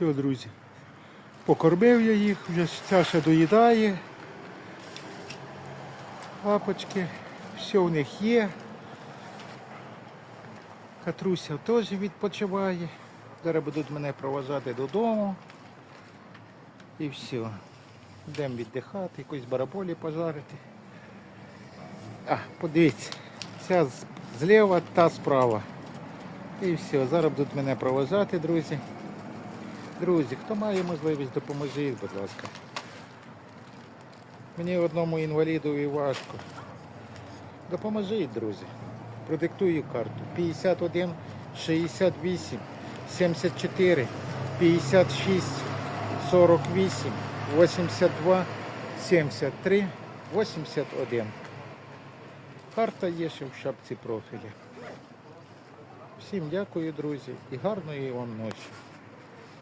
Все, друзі. Покормив я їх, вже ця доїдає. Лапочки, все в них є. Катруся теж відпочиває. Зараз будуть мене проважати додому. І все. Йдемо віддихати, якусь бараболі пожарити. А, подивіться, ця зліва, та справа. І все, зараз будуть мене проважати, друзі. Друзі, хто має можливість, допоможіть, будь ласка. Мені одному інвалідові важко. Допоможіть, друзі. Продиктую карту. 51 68 74 56 48 82 73 81. Карта є ще в шапці профілі. Всім дякую, друзі, і гарної вам ночі.